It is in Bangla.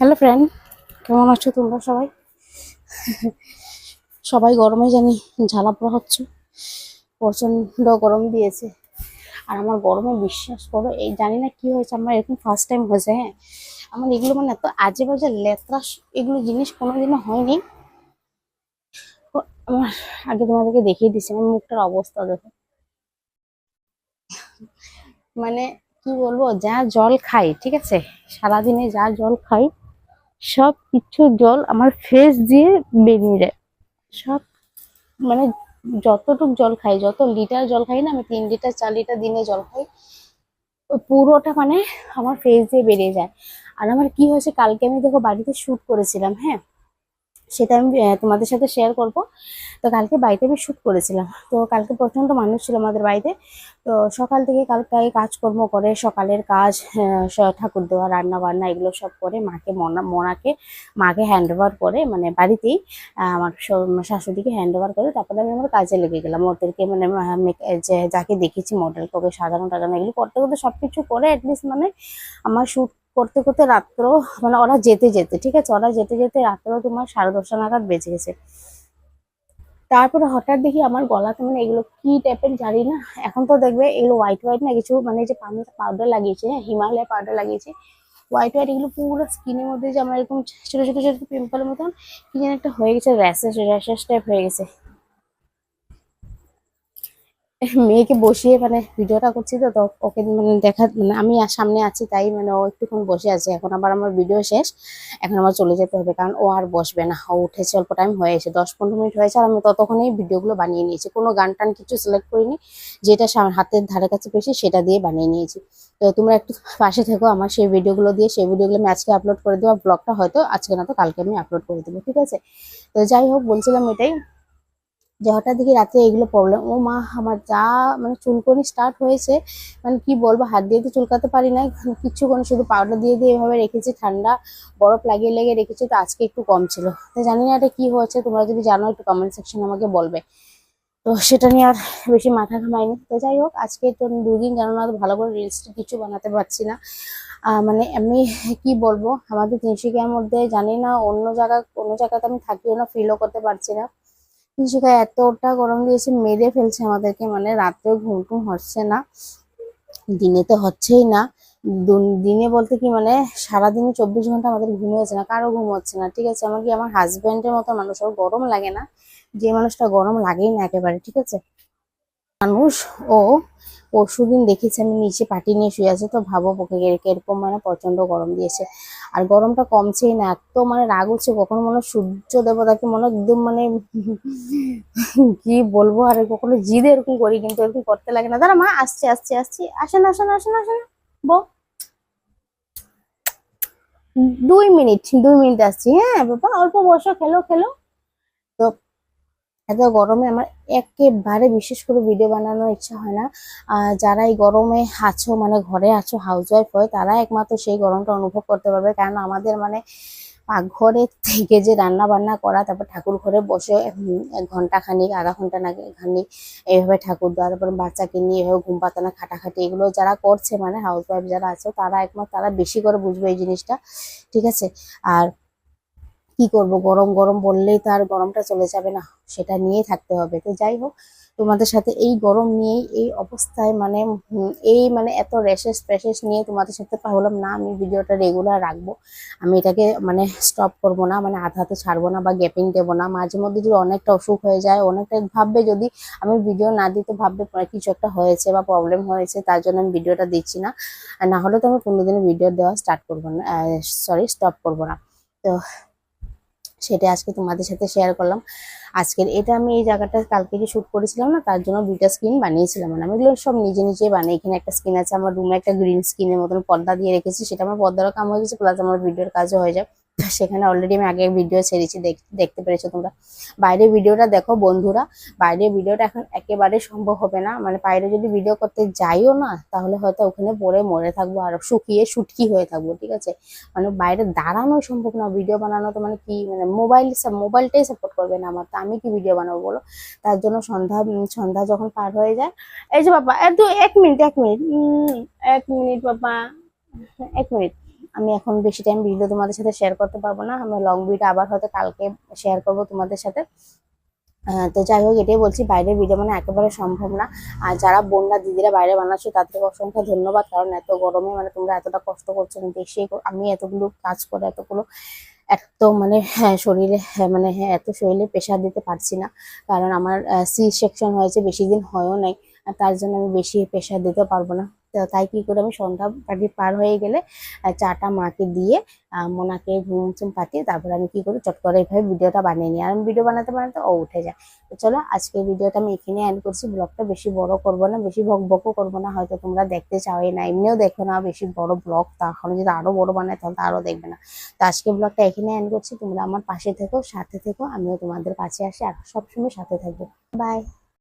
হ্যালো ফ্রেন্ড কেমন আছো তোমরা সবাই? সবাই গরমে জানি ঝালাপোড়া হচ্ছে প্রচণ্ড গরম দিয়েছে। আর আমার গরমে বিশ্বাস করো, এই জানি না কি হয়েছে, আমার এরকম ফার্স্ট টাইম হয়েছে হ্যাঁ? আমার এগুলো মানে এত আজে বাজে লেত্রা এগুলো জিনিস কোনোদিনও হয়নি। আমার আগে তোমাদেরকে দেখিয়ে দিচ্ছি আমার মুখটার অবস্থা দেখো। মানে কি বলব, যা জল খাই, ঠিক আছে? সারাদিনে যা জল খাই সব কিছু জল আমার ফেস দিয়ে বেরিয়ে যায়। সব মানে যতটুক জল খাই, যত লিটার জল খাই না, আমি তিন লিটার চার লিটার দিনে জল খাই, পুরোটা মানে আমার ফেস দিয়ে বেরিয়ে যায়। আর আমার কি হয়েছে, কালকে আমি দেখো বাড়িতে শ্যুট করেছিলাম হ্যাঁ? সেটা আমি তোমাদের সাথে শেয়ার করব। তো কালকে বাড়িতে আমি শ্যুট করেছিলাম। তো কালকে প্রচণ্ড মানুষ ছিল আমাদের বাড়িতে। তো সকাল থেকে কালকে কাজকর্ম করে সকালের কাজ ঠাকুর দেওয়া, রান্না বান্না এগুলো সব করে মাকে, মনা, মনাকে, মাকে হ্যান্ড ওভার করে মানে বাড়িতেই আমার শাশুড়িকে হ্যান্ড ওভার করে, তারপরে আমি আমার কাজে লেগে গেলাম। ওদেরকে মানে যে, যাকে দেখেছি মডেলকে ওকে সাজানো, টাজানো এগুলো করতে করতে সব কিছু করে অ্যাটলিস্ট মানে আমার শুট করতে করতে রাত্র মানে ওরা যেতে যেতে, ঠিক আছে? ওরা যেতে যেতে রাত্র তোমার সাড়ে দশটা নাগাদ বেঁচে গেছে। তারপরে হঠাৎ দেখি আমার গলাতে মানে এগুলো কি টাইপের জানি না। এখন তো দেখবে এগুলো হোয়াইট হোয়াইট না, কিছু মানে যে পাউডার লাগিয়েছে হ্যাঁ হিমালয় পাউডার লাগিয়েছে। হোয়াইট হোয়াইট এগুলো পুরো স্কিনের মধ্যে যে আমার এরকম ছোট ছোট ছোট পিম্পলের মতন, কি যেন একটা হয়ে গেছে র্যাশেস র্যাশেস টাইপ হয়ে গেছে। মেয়েকে বসিয়ে মানে ভিডিওটা করছি তো ওকে মানে দেখা মানে আমি সামনে আছি তাই মানে ও একটুক্ষণ বসে আছে। এখন আবার আমার ভিডিও শেষ, এখন আমার চলে যেতে হবে কারণ ও আর বসবে না। ও উঠেছে, অল্প টাইম হয়েছে দশ পনেরো মিনিট হয়েছে আর আমি ততক্ষণেই ভিডিওগুলো বানিয়ে নিয়েছি। কোনো গান টান কিছু সিলেক্ট করিনি, যেটা হাতের ধারে কাছে পেয়েছি সেটা দিয়ে বানিয়ে নিয়েছি। তো তোমরা একটু পাশে থেকো আমার সেই ভিডিওগুলো দিয়ে, সেই ভিডিওগুলো আমি আজকে আপলোড করে দেবো। ব্লগটা হয়তো আজকে না তো কালকে আমি আপলোড করে দেবো, ঠিক আছে? তো যাই হোক, বলছিলাম এটাই যে হঠাৎ দেখি রাতে এগুলো প্রবলেম ও মা, আমার যা মানে চুলকনি স্টার্ট হয়েছে মানে কি বলব, হাত দিয়ে তো চুলকাতে পারি না কোনো শুধু পাউডার দিয়ে দিয়ে এভাবে রেখেছি, ঠান্ডা, বরফ লাগিয়ে লেগে রেখেছি, তো আজকে একটু কম ছিল। তো জানি না এটা কি হয়েছে, তোমরা যদি জানো একটু কমেন্ট সেকশন আমাকে বলবে। তো সেটা নিয়ে আর বেশি মাথা ঘামাইনি। তো যাই হোক, আজকে তো দুদিন জানো না, ভালো করে রিলস কিছু বানাতে পারছি না। মানে এমনি কি বলব, আমাদের তিনশিকার মধ্যে জানি না, অন্য জায়গা, অন্য জায়গাতে আমি থাকিও না ফিলও করতে পারছি না। তিনশিকা এতটা গরম দিয়েছে, মেরে ফেলছে আমাদেরকে। মানে রাতেও ঘুম টুম হচ্ছে না, দিনে তো হচ্ছেই না। দিনে বলতে কি মানে সারাদিনে চব্বিশ ঘণ্টা আমাদের ঘুম হচ্ছে না, কারও ঘুম হচ্ছে না, ঠিক আছে? এমনকি আমার হাজব্যান্ডের মতো মানুষ ওর গরম লাগে না, যে মানুষটা গরম লাগেই না একেবারে, ঠিক আছে? মানুষ ও পরশুদিন দেখেছি আমি নিচে পাটি নিয়ে শুয়ে আছে, তো ভাবো ওকে এরকম মানে প্রচণ্ড গরম দিয়েছে। আর গরমটা কমছেই না, এত মানে রাগ হচ্ছে কখনো মনে সূর্য দেবতাকে মনে একদম মানে কি বলব, আর কখনো জিদ এরকম করি, কিন্তু এরকম করতে লাগে না। দাঁড়া মা, আসছে আসছে, আসছি। আসেন আসেন আসেন আসেন। বো। দুই মিনিট দুই মিনিট আসছি হ্যাঁ বাবা, অল্প বসো, খেলো খেলো। এত গরমে আমার একেবারে বিশেষ করে ভিডিও বানানোর ইচ্ছা হয় না। যারা এই গরমে আছো মানে ঘরে আছো হাউস ওয়াইফ হয়, তারা একমাত্র সেই গরমটা অনুভব করতে পারবে। কারণ আমাদের মানে পাকঘরে থেকে যে রান্না বান্না করা, তারপর ঠাকুর ঘরে বসে এক ঘণ্টা খানিক আধা ঘণ্টা নাকি খানিক এইভাবে ঠাকুর দেওয়া, তারপর বাচ্চাকে নিয়ে এভাবে ঘুম পাতানো, খাটাখাটি, এগুলো যারা করছে মানে হাউস ওয়াইফ যারা আছে, তারা একমাত্র, তারা বেশি করে বুঝবে এই জিনিসটা। ঠিক আছে? আর কি করব? গরম গরম বললেই তো আর গরমটা চলে যাবে না। সেটা নিয়েই থাকতে হবে। তো যাই হোক, তোমাদের সাথে এই গরম নিয়েই, এই অবস্থায় মানে এই মানে এত র্যাশেস ফ্যাশেস নিয়ে তোমাদের সাথে ভাবলাম না, আমি ভিডিওটা রেগুলার রাখব। আমি এটাকে মানে স্টপ করব না মানে আধাতে ছাড়বো না বা গ্যাপিং দেবো না। মাঝে মধ্যে যদি অনেকটা অসুখ হয়ে যায়, অনেকটা ভাববে যদি আমি ভিডিও না দিতে ভাববে কিছু একটা হয়েছে বা প্রবলেম হয়েছে, তার জন্য আমি ভিডিওটা দিচ্ছি না। না হলে তো আমি কোনোদিনও ভিডিও দেওয়া স্টার্ট করব না সরি স্টপ করব না। তো সেটা আজকে তোমাদের সাথে শেয়ার করলাম। আজকের এটা আমি এই জায়গাটা কালকে যে শ্যুট করেছিলাম না, তার জন্য দুইটা স্ক্রিন বানিয়েছিলাম। মানে আমি এগুলো সব নিজে নিজে বানাই এখানে একটা স্ক্রিন আছে, আমার রুমে একটা গ্রিন স্ক্রিনের মতন পর্দা দিয়ে রেখেছি, সেটা আমার পর্দারও কাম হয়ে গেছে প্লাস আমার ভিডিওর কাজও হয়ে যায়। সেখানে অলরেডি আমি আগে ভিডিও ছেড়েছি দেখ- দেখতে পেরেছ তোমরা। বাইরে ভিডিওটা দেখো বন্ধুরা। বাইরে ভিডিওটা এখন একেবারে সম্ভব হবে না। মানে বাইরে যদি ভিডিও করতে যাইও না, তাহলে হয়তো ওখানে পরে মরে থাকব আর শুকিয়ে শুটকি হয়ে থাকব, ঠিক আছে? মানে বাইরে দাঁড়ানো সম্ভব না ভিডিও বানানো তো মানে কি মানে মোবাইল মোবাইলটাই সাপোর্ট করবে না আমার, তো আমি কি ভিডিও বানাবো বলো? তার জন্য সন্ধ্যা সন্ধ্যা যখন পার হয়ে যায়, এই যে বাবা এক মিনিট এক মিনিট এক মিনিট বাবা, এক মিনিট আমি এখন বেশি টাইম ভিডিও তোমাদের সাথে শেয়ার করতে পারব না। আমি লং ভিডিও আবার হয়তো কালকে শেয়ার করব তোমাদের সাথে। তো যাই হোক, এটাই বলছি, বাইরের ভিডিও মানে একেবারে সম্ভব না। আর যারা বোনরা দিদিরা বাইরে বানাচ্ছো, তাদেরকে অসংখ্য ধন্যবাদ, কারণ এত গরমে মানে তোমরা এতটা কষ্ট করছ। এসে আমি এতগুলো কাজ করে এতগুলো এত মানে হ্যাঁ শরীরে হ্যাঁ মানে হ্যাঁ এত শরীরে প্রেশার দিতে পারছি না। কারণ আমার সি সেকশন হয়েছে, বেশি দিন হয়ও নাই। তার জন্য আমি বেশি প্রেশার দিতে পারব না। তাই কি করে আমি সন্ধ্যা পাটি পার হয়ে গেলে চাটা মাকে দিয়ে মোনাকে ঘুম চুম পাতিয়ে তারপরে আমি কি করি, চট করে এইভাবে ভিডিওটা বানিয়ে নিই। আর আমি ভিডিও বানাতে বানাতে ও উঠে যায়। তো চলো, আজকের ভিডিওটা আমি এখানে এন্ড করছি। ব্লগটা বেশি বড় করব না, বেশি ভক বকও করব না। হয়তো তোমরা দেখতে চাওই না, এমনিও দেখো না বেশি বড় ব্লগ। তাহলে যদি আরও বড় বানায় তাহলে তো আরও দেখবে না। তো আজকে ব্লগটা এখানে এন্ড করছি। তোমরা আমার পাশে থেকো, সাথে থেকো। আমিও তোমাদের কাছে আসি। আর সবসময় সাথে থাকব। বাই